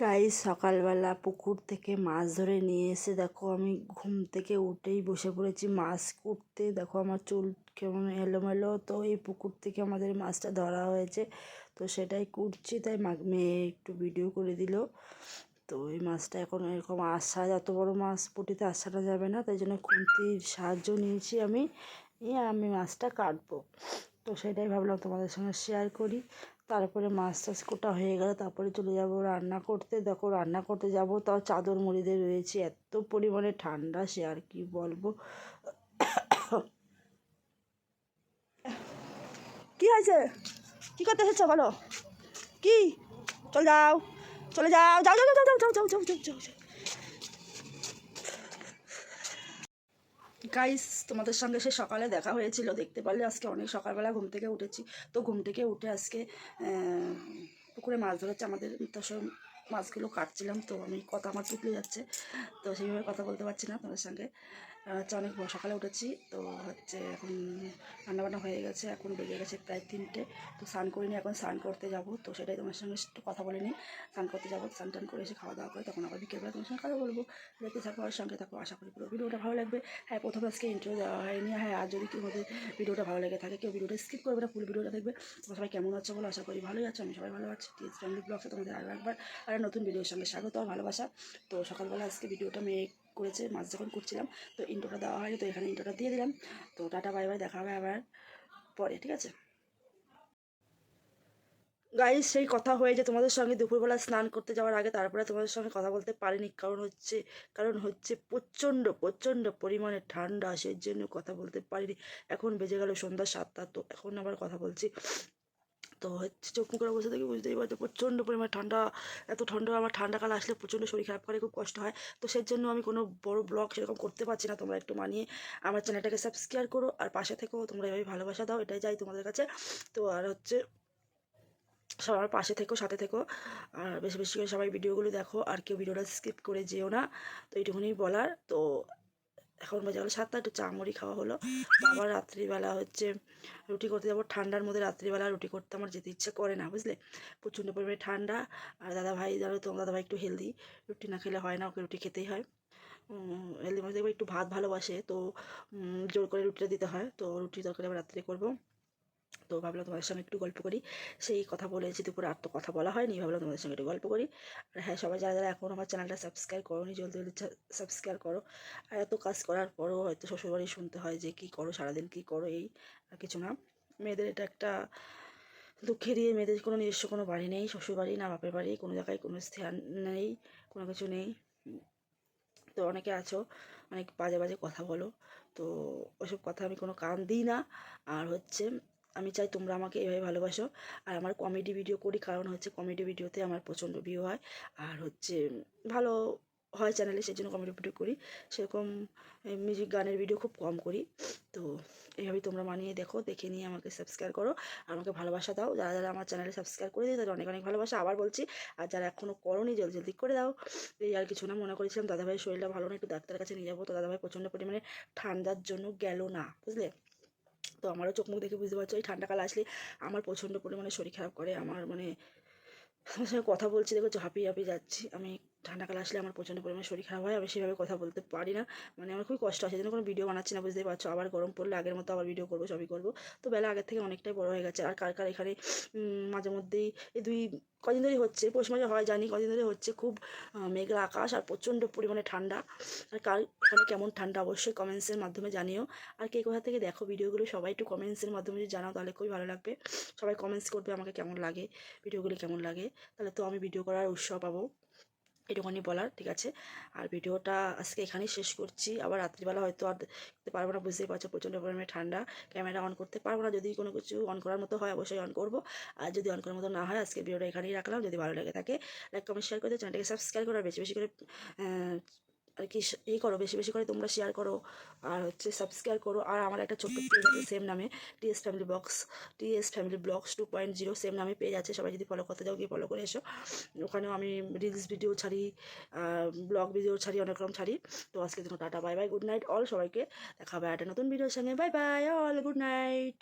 Guys সকালবেলা পুকুর থেকে মাছ ধরে নিয়ে এসে, দেখো আমি ঘুম থেকে উঠেই বসে পড়েছি মাছ কুটতে। দেখো আমার চুল কেমন এলোমেলো। তো এই পুকুর থেকে আমাদের মাছটা ধরা হয়েছে। তো সেটাই কুটছি, তাই মেয়ে একটু ভিডিও করে দিল। তো এই মাছটা এখন এরকম আসা এত বড় মাছ পুটিতে আসাটা যাবে না, তাই জন্য খুন্তির সাহায্য নিয়েছি আমি। নিয়ে আমি মাছটা কাটবো। তো সেটাই ভাবলাম তোমাদের সঙ্গে শেয়ার করি। তারপরে মাছ টাছ কোটা হয়ে গেলে তারপরে চলে যাব রান্না করতে দেখো রান্না করতে যাব তাও চাদর মুড়িতে রয়েছে এত পরিমাণে ঠান্ডা সে আর কি বলব কি হয়েছে কি করতে এসেছ বলো কি চল যাও চলে যাও যাও যাও যাও যাও যাও যাও যাও যাও যাও গাইস তোমাদের সঙ্গে সে সকালে দেখা হয়েছিল, দেখতে পারলে আজকে অনেক সকালবেলা ঘুম থেকে উঠেছি। তো ঘুম থেকে উঠে আজকে পুকুরে মাছ ধরেছে আমাদের তো সঙ্গে মাছগুলো কাটছিলাম, তো আমি কথা আমার তুলে যাচ্ছে, তো সেইভাবে কথা বলতে পারছি না তোমাদের সঙ্গে। হচ্ছে অনেক সকালে উঠেছি, তো হচ্ছে এখন রান্নাবান্না হয়ে গেছে, এখন বেজে গেছে প্রায় তিনটে, তো স্নান করিনি, এখন স্নান করতে যাব, তো সেটাই তোমার সঙ্গে একটু কথা বলে নিই। স্নান করতে যাব, স্নান টান করে এসে খাওয়া দাওয়া করে তখন আবার বিকেলবেলা তোমার সঙ্গে কথা বলব। দেখতে থাকো আর সঙ্গে থাকো, আশা করি পুরো ভিডিওটা ভালো লাগবে। হ্যাঁ প্রথমে আজকে ইন্টারভিউ দেওয়া হয়নি হ্যাঁ আর যদি কেউ আমাদের ভিডিওটা ভালো লেগে থাকে, কেউ ভিডিওটা স্কিপ করবে না ফুল ভিডিওটা দেখবে। তোমরা সবাই কেমন আছো বলো, আশা করি ভালোই আছো, আমি সবাই ভালো আছি। টিএস ফ্যামিলি ব্লগসে তোমাদের আরও একবার, আর নতুন ভিডিওর সঙ্গে স্বাগত আর ভালোবাসা। তো সকালবেলা আজকে ভিডিওটা মেয়ে করেছে, মাছ যখন করছিলাম তো ইন্টোটা দেওয়া হয়নি, তো এখানে ইন্টোটা দিয়ে দিলাম। তো টাটা বাই বাই দেখা হবে আবার পরে, ঠিক আছে? গাইজ সেই কথা হয়ে যে তোমাদের সঙ্গে দুপুরবেলা স্নান করতে যাওয়ার আগে তারপরে তোমাদের সঙ্গে কথা বলতে পারিনি, কারণ হচ্ছে কারণ হচ্ছে প্রচণ্ড প্রচণ্ড পরিমাণে ঠান্ডা, সেই জন্য কথা বলতে পারিনি। এখন বেজে গেল সন্ধ্যা সাতটা, তো এখন আবার কথা বলছি। তো হচ্ছে চোখ মুখের অবস্থা থেকে বুঝতেই পারছ, প্রচণ্ড পরিমাণে ঠান্ডা, এত ঠান্ডা, আমার ঠান্ডাকাল আসলে প্রচণ্ড শরীর খারাপ করে, খুব কষ্ট হয়। তো সেই জন্য আমি কোনো বড় ব্লগ সেরকম করতে পারছি না, তোমরা একটু মানিয়ে আমার চ্যানেলটাকে সাবস্ক্রাইব করো, আর পাশে থেকেও তোমরা এভাবে ভালোবাসা দাও, এটাই যাই তোমাদের কাছে। তো আর হচ্ছে সবার পাশে থেকো, সাথে থেকো, আর বেশি বেশি করে সবাই ভিডিওগুলো দেখো, আর কেউ ভিডিওটা স্কিপ করে যেও না, তো এইটুকুনি বলার। তো এখন বাজে হলো সাতটা, একটু চা মুড়ি খাওয়া হলো। আবার রাত্রিবেলা হচ্ছে রুটি করতে যাব। ঠান্ডার মধ্যে রাত্রিবেলা রুটি করতে আমার যেতে ইচ্ছে করে না, বুঝলে? প্রচণ্ড পরিমাণে ঠান্ডা। আর দাদা ভাই জানো তো দাদা ভাই একটু হেলদি রুটি না খেলে হয় না, ওকে রুটি খেতেই হয়। হেলদি দেখবে একটু ভাত ভালোবাসে, তো জোর করে রুটিটা দিতে হয়। তো রুটি তরকারি আবার রাত্রে করব। তো ভাবলাম তোমাদের সঙ্গে একটু গল্প করি। সেই কথা বলেছি দুপুরে আর তো কথা বলা হয়নি, ভাবলাম তোমাদের সঙ্গে একটু গল্প করি। আর হ্যাঁ সবাই যারা যারা এখন আমার চ্যানেলটা সাবস্ক্রাইব করোনি, জলদি জলদি সাবস্ক্রাইব করো। আর এত কাজ করার পরও হয়তো শ্বশুরবাড়ি শুনতে হয় যে কী করো, সারাদিন কী করো, এই আর কিছু না। মেয়েদের এটা একটা দুঃখেরই মেয়েদের কোনো নিজস্ব কোনো বাড়ি নেই, শ্বশুরবাড়ি না বাপের বাড়ি, কোনো জায়গায় কোনো স্থান নেই, কোনো কিছু নেই। তো অনেকে আছো, অনেক বাজে বাজে কথা বলো। তো ওসব কথা আমি কোনো কান দিই না। আর হচ্ছে আমি চাই তোমরা আমাকে এভাবে ভালোবাসো। আর আমার কমেডি ভিডিও করি, কারণ হচ্ছে কমেডি ভিডিওতে আমার প্রচণ্ড ভিউ হয়। আর হচ্ছে ভালো হয় চ্যানেলে সেই জন্য কমেডি ভিডিও করি। সেরকম মিউজিক গানের ভিডিও খুব কম করি। তো এইভাবেই তোমরা মানিয়ে দেখো, দেখে নিয়ে আমাকে সাবস্ক্রাইব করো। আর আমাকে ভালোবাসা দাও। যারা যারা আমার চ্যানেলে সাবস্ক্রাইব করে দিই তাদের অনেক অনেক ভালোবাসা। আবার বলছি, আর যারা এখনও করোনি, জলদি জলদি করে দাও। এই আর কিছু না, মনে করেছিলাম দাদাভাইয়ের শরীরটা ভালো না, একটু ডাক্তারের কাছে নিয়ে যাব। তো দাদাভাই প্রচণ্ড পরিমাণে ঠান্ডার জন্য গেল না, বুঝলে? তো আমারও চোখ মুখ দেখে বুঝতে পারছ, এই ঠান্ডাকাল আসলে আমার প্রচণ্ড পরিমাণে শরীর খারাপ করে, আমার মানে আমার সঙ্গে কথা বলছি, দেখো হাঁপিয়ে হাঁপিয়ে যাচ্ছি, আমি ঠান্ডাকাল আসলে আমার প্রচণ্ড পরিমাণে শরীর খারাপ হয়, আমি সেভাবে কথা বলতে পারি না। মানে আমার খুবই কষ্ট আছে যেন কোনো ভিডিও বানাচ্ছি না, বুঝতেই পারছ। আবার গরম পড়লে আগের মতো আবার ভিডিও করব, সবই করব। তো বেলা আগের থেকে অনেকটাই বড় হয়ে গেছে। আর কার কার এখানে মাঝে মধ্যেই এই দুই, কদিন ধরে হচ্ছে, পৌষ মাসে হয়, জানি কদিন ধরে হচ্ছে খুব মেঘলা আকাশ আর প্রচণ্ড পরিমাণে ঠান্ডা। আর কার এখানে কেমন ঠান্ডা, অবশ্যই কমেন্টসের মাধ্যমে জানিও। আর কে কোথা থেকে দেখো ভিডিওগুলো সবাই একটু কমেন্টসের মাধ্যমে যদি জানাও, তাহলে খুবই ভালো লাগবে। সবাই কমেন্টস করবে, আমাকে কেমন লাগে ভিডিওগুলো কেমন লাগে। তাহলে তো আমি ভিডিও করার উৎসাহ পাবো। এটুখানি বলার, ঠিক আছে? আর ভিডিওটা আজকে এখানেই শেষ করছি। আবার রাত্রিবেলা হয়তো আর করতে পারব না, বুঝতেই পারছ প্রচণ্ড পরিমাণে ঠান্ডা, ক্যামেরা অন করতে পারব না। যদি কোনো কিছু অন করার মতো হয়, অবশ্যই অন করব। আর যদি অন করার মতো না হয় আজকে ভিডিওটা এখানেই রাখলাম। যদি ভালো লাগে থাকে লাইক কমেন্ট শেয়ার করে চ্যানেলটাকে সাবস্ক্রাইব করো বেশি বেশি করে আর কি ই করো, বেশি বেশি করে তোমরা শেয়ার করো, আর হচ্ছে সাবস্ক্রাইব করো। আর আমার একটা ছোট্ট পেজ আছে সেম নামে T S family box T S family blogs two point zero same নামে পেজ আছে, সবাই যদি ফলো করতে যাও গিয়ে ফলো করে এসো। ওখানেও আমি রিলস ভিডিও ছাড়ি ব্লগ ভিডিও ছাড়ি, অনেক রকম ছাড়ি। তো আজকে জন্য tata bye bye good night all সবাইকে। দেখা হবে একটা নতুন ভিডিওর সঙ্গে। Bye bye all good night